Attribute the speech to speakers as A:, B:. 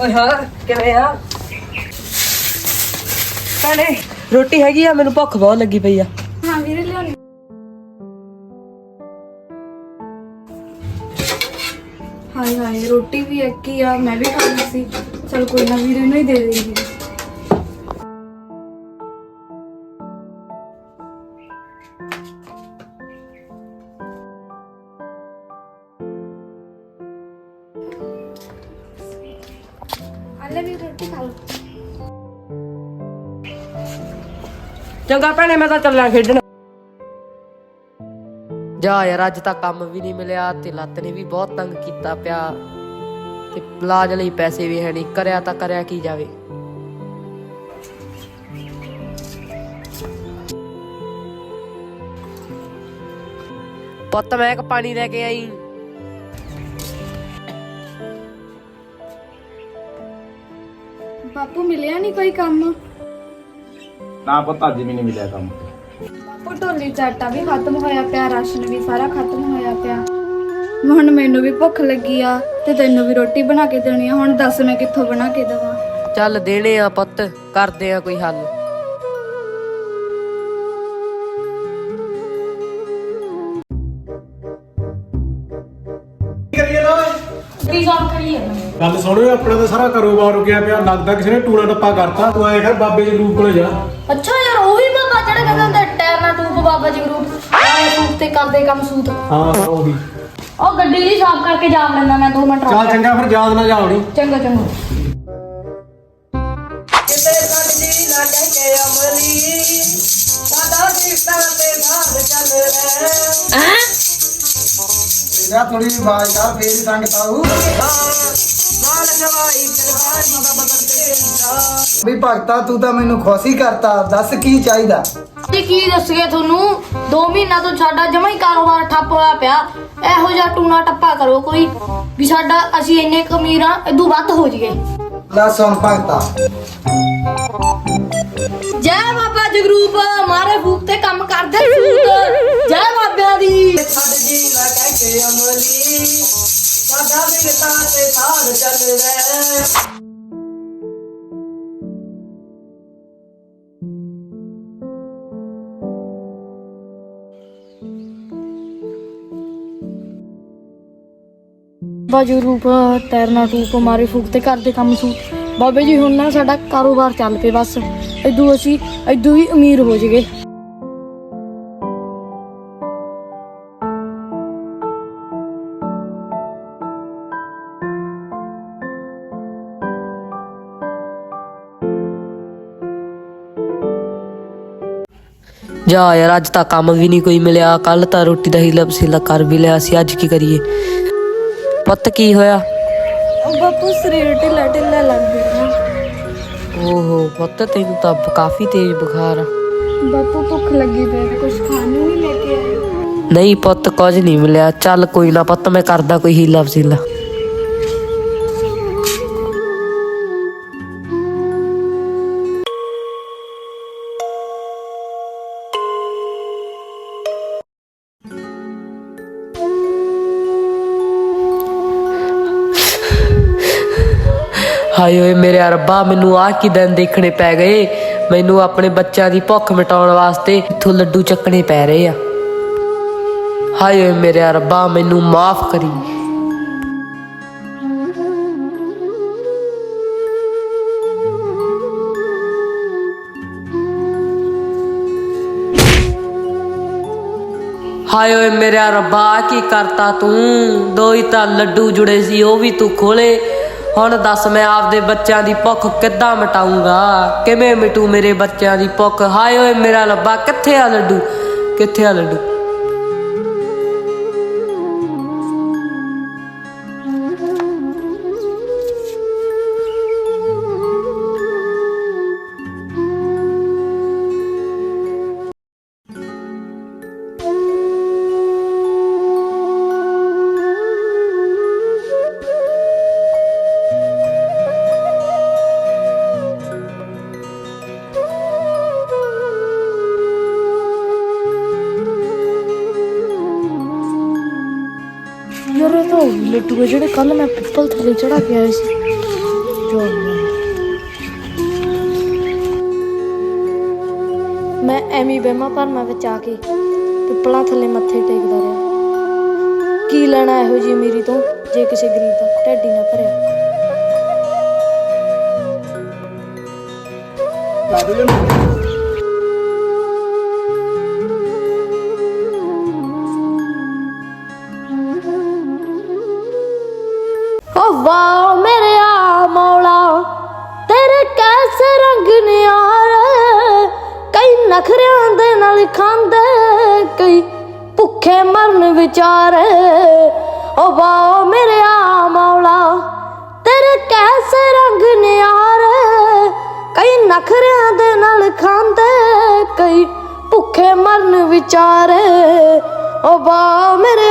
A: ਓਏ ਹਾਂ, ਕਿਵੇਂ ਆ? ਭੈਣੇ, ਰੋਟੀ ਹੈਗੀ ਆ, ਮੈਨੂੰ ਭੁੱਖ ਬਹੁਤ ਲੱਗੀ ਪਈ ਆ।
B: ਹਾਂ ਵੀਰੇ ਲਿਆਉਣੀ ਹਾਏ ਹਾਏ, ਰੋਟੀ ਵੀ ਇੱਕ ਹੀ ਆ, ਮੈਂ ਵੀ ਖਾਣੀ ਸੀ। ਚਲ ਕੋਈ ਨਾ, ਵੀਰੇ ਨੂੰ ਹੀ ਦੇ ਦੇਂਗੀ ਵੀ ਰੋਟੀ ਖਾ ਲਓ
A: ਚੰਗਾ ਭੈਣੇ ਮੈਂ ਤਾਂ ਚੱਲਾਂ ਖੇਡਣ। ਜਾ ਯਾਰ ਅੱਜ ਤਾਂ ਕੰਮ ਵੀ ਨਹੀਂ ਮਿਲਿਆ ਤੇ ਲੱਤ ਨੇ ਵੀ ਬਹੁਤ ਤੰਗ ਕੀਤਾ ਪਿਆ। ਤੇ ਇਲਾਜ ਲਈ ਪੈਸੇ ਵੀ ਹੈ ਨਹੀਂ ਕਰਿਆ ਤਾਂ ਕਰਿਆ ਕੀ ਜਾਵੇ। ਪੁੱਤ ਮੈਂ ਇੱਕ ਪਾਣੀ ਲੈ ਕੇ ਆਈ।
B: ਬਾਪੂ ਮਿਲਿਆ ਨਹੀਂ ਕੋਈ ਕੰਮ?
C: ਨਾ ਪਤਾ ਅੱਜ ਵੀ ਨਹੀਂ ਮਿਲਿਆ ਕੰਮ।
B: ਬਾਪੂ ਢੋਲੀ ਚਾਟਾ ਵੀ ਖਤਮ ਹੋਇਆ ਪਿਆ ਰਾਸ਼ਨ ਵੀ ਸਾਰਾ ਖਤਮ ਹੋਇਆ ਪਿਆ। ਹੁਣ ਮੈਨੂੰ ਵੀ ਭੁੱਖ ਲੱਗੀ ਆ ਤੇ ਤੈਨੂੰ ਵੀ ਰੋਟੀ ਬਣਾ ਕੇ ਦੇਣੀ ਆ। ਹੁਣ ਦੱਸ ਮੈਂ ਕਿੱਥੋਂ ਬਣਾ ਕੇ ਦੇਵਾਂ?
A: ਚੱਲ ਦੇਣੇ ਆ ਪੁੱਤ ਕਰਦੇ ਆ ਕੋਈ ਹੱਲ।
D: ਗੱਲ ਸੁਣੋ ਆਪਣਾ ਤਾਂ ਸਾਰਾ ਕਾਰੋਬਾਰ ਰੁਕਿਆ ਪਿਆ ਲੱਗਦਾ ਕਿਸੇ ਨੇ ਟੂਣਾ ਟੱਪਾ ਕਰਤਾ ਤੂੰ ਆਏ ਕਰ ਬਾਬੇ ਜੀ ਰੂਪ ਕੋਲੇ ਜਾ।
E: ਅੱਛਾ ਯਾਰ ਉਹੀ ਬਾਬਾ ਜਿਹੜਾ ਕਹਿੰਦਾ ਹੁੰਦਾ ਟਾਇਰ ਨਾਲ ਟੂਬ ਬਾਬਾ ਜੀ ਗਰੂਪ ਆਏ ਸੂਤ ਤੇ ਕਰਦੇ ਕੰਮ ਸੂਤ।
D: ਹਾਂ ਉਹਦੀ
E: ਉਹ ਗੱਡੀ ਜੀ ਸਾਫ਼ ਕਰਕੇ ਜਾ ਲੈਂਦਾ ਮੈਂ 2 ਮਿੰਟ
D: ਚੱਲ ਚੰਗਾ ਫਿਰ ਯਾਦ ਨਾ ਜਾਵੜੀ।
E: ਚੰਗਾ ਚੰਗਾ।
A: ਕਿਤੇ ਕੱਢਦੀ ਨਾ ਕਹਿ ਕੇ ਅਮਲੀ ਸਾਡਾ ਸਿੱਟਾ ਤੇ ਬਾਹਰ ਚੱਲ ਰਿਹਾ।
F: ਇਹਦਾ ਥੋੜੀ ਆਵਾਜ਼ ਆ ਫੇਰ ਹੀ ਸੰਗਤ ਆਊ
A: ਮਾਲ ਜਵਾਈ ਦਰਬਾਰ ਬਾਬਾ ਬਦਲ ਤੇ ਜਾਂਦਾ
F: ਵੀ ਭਗਤਾ ਤੂੰ ਤਾਂ ਮੈਨੂੰ ਖੁਸ਼ੀ ਕਰਤਾ ਦੱਸ ਕੀ ਚਾਹੀਦਾ?
E: ਜੀ ਕੀ ਦੱਸਗੇ ਤੁਹਾਨੂੰ? 2 ਮਹੀਨਾ ਤੋਂ ਸਾਡਾ ਜਮਾ ਹੀ ਕਾਰੋਬਾਰ ਠੱਪ ਹੋਇਆ ਪਿਆ। ਇਹੋ ਜਿਹਾ ਟੂਣਾ ਟੱਪਾ ਕਰੋ ਕੋਈ ਵੀ ਸਾਡਾ ਅਸੀਂ ਇੰਨੇ ਕਮੀਰ ਇਦੋਂ ਵੱਧ ਹੋ ਜਾਈਏ।
F: ਲੈ ਸੁਣ ਭਗਤਾ।
E: ਜੈ ਬਾਬਾ ਜਗਰੂਪ ਮਾਰੇ ਫੂਕ ਤੇ ਕੰਮ
A: ਸਾਡਾ ਸਿੱਟਾ ਤੇ ਬਾਹਰ ਚੱਲ ਰਿਹਾ
E: ਬਾਜੂ ਰੂਪ, ਤੈਰਨਾ ਟੂਪ, ਮਾਰੇ ਫੂਕ ਤੇ ਘਰ ਦੇ ਕੰਮ ਸੂ। ਬਾਬੇ ਜੀ, ਹੁਣ ਨਾ ਸਾਡਾ ਕਾਰੋਬਾਰ ਚੱਲ ਪਏ ਬਸ। ਇਦੋਂ ਅਸੀਂ ਇਦੋਂ ਹੀ ਅਮੀਰ ਹੋ ਜਾਈਏ।
A: ਜਾ ਯਾਰ ਅੱਜ ਤਾਂ ਕੰਮ ਵੀ ਨਹੀਂ ਕੋਈ ਮਿਲਿਆ ਕੱਲ ਤਾਂ ਰੋਟੀ ਦਾ ਹੀਲਾ ਵਸੀਲਾ ਕਰ ਵੀ ਲਿਆ ਸੀ ਅੱਜ ਕੀ ਕਰੀਏ? ਪੁੱਤ ਕੀ ਹੋਇਆ?
B: ਬਾਪੂ ਸਰੀਰ ਢਿੱਲਾ ਢਿੱਲਾ ਲੱਗ ਰਿਹਾ।
A: ਓਹੋ ਪੁੱਤ ਤੈਨੂੰ ਤਾਂ ਕਾਫੀ ਤੇਜ਼ ਬੁਖਾਰ ਆ।
B: ਬਾਪੂ ਭੁੱਖ ਲੱਗੀ ਪਈ ਹੈ ਕੁਝ ਖਾਣ ਨੂੰ ਨਹੀਂ ਲੈ ਕੇ ਆਏ।
A: ਨਹੀਂ ਪੁੱਤ ਕੁਝ ਨਹੀਂ ਮਿਲਿਆ। ਚੱਲ ਕੋਈ ਨਾ ਪੁੱਤ ਮੈਂ ਕਰਦਾ ਕੋਈ ਹੀਲਾ ਵਸੀਲਾ। ਹਾਏ ਓਏ ਮੇਰੇ ਰੱਬਾ ਮੈਨੂੰ ਆਹ ਕੀ ਦਿਨ ਦੇਖਣੇ ਪੈ ਗਏ? ਮੈਨੂੰ ਆਪਣੇ ਬੱਚਿਆਂ ਦੀ ਭੁੱਖ ਮਿਟਾਉਣ ਵਾਸਤੇ ਇੱਥੋਂ ਲੱਡੂ ਚੱਕਣੇ ਪੈ ਰਹੇ ਆ। ਹਾਏ ਓਏ ਮੇਰੇ ਰੱਬਾ ਮੈਨੂੰ ਮਾਫ ਕਰੀ। ਹਾਏ ਓਏ ਮੇਰੇ ਰੱਬਾ ਆਹ ਕੀ ਕਰਤਾ ਤੂੰ? ਦੋ ਹੀ ਤਾਂ ਲੱਡੂ ਜੁੜੇ ਸੀ, ਉਹ ਵੀ ਤੂੰ ਖੋਲੇ। ਹੁਣ ਦੱਸ ਮੈਂ ਆਪਦੇ ਬੱਚਿਆਂ ਦੀ ਭੁੱਖ ਕਿੱਦਾਂ ਮਿਟਾਉਂਗਾ ਕਿਵੇਂ ਮਿਟੂ ਮੇਰੇ ਬੱਚਿਆਂ ਦੀ ਭੁੱਖ? ਹਾਏ ਓਏ ਮੇਰਾ ਲੱਭਾ ਕਿੱਥੇ ਆ ਲੱਡੂ? ਕਿੱਥੇ ਆ ਲੱਡੂ?
E: ਉਹੀ ਲੱਡੂ ਆ ਜਿਹੜੇ ਕੱਲ ਮੈਂ ਪਿੱਪਲ ਥੱਲੇ ਚੜਾ ਕੇ ਆਇਆ ਸੀ। ਮੈਂ ਐਵੇਂ ਬਹਿਮਾ ਭਰਨਾ ਵਿੱਚ ਆ ਕੇ ਪਿੱਪਲਾਂ ਥੱਲੇ ਮੱਥੇ ਟੇਕਦਾ ਰਿਹਾ। ਕੀ ਲੈਣਾ ਇਹੋ ਜੀ ਮੇਰੀ ਤੋਂ, ਜੇ ਕਿਸੇ ਗਰੀਬ ਦਾ ਢਿੱਡ ਨਾ ਭਰਿਆ। ਖਾਂਦੇ ਕਈ, ਭੁੱਖੇ ਮਰਨ ਵਿਚਾਰੇ। ਓ ਵਾਹ ਮੇਰੇ ਆ ਮੌਲਾ, ਤੇਰੇ ਕੈਸੇ ਰੰਗ ਨਿਆਰੇ। ਕਈ ਨਖਰਿਆਂ ਦੇ ਨਾਲ ਖਾਂਦੇ ਕਈ, ਭੁੱਖੇ ਮਰਨ ਵਿਚਾਰੇ। ਓ ਵਾਹ ਮੇਰੇ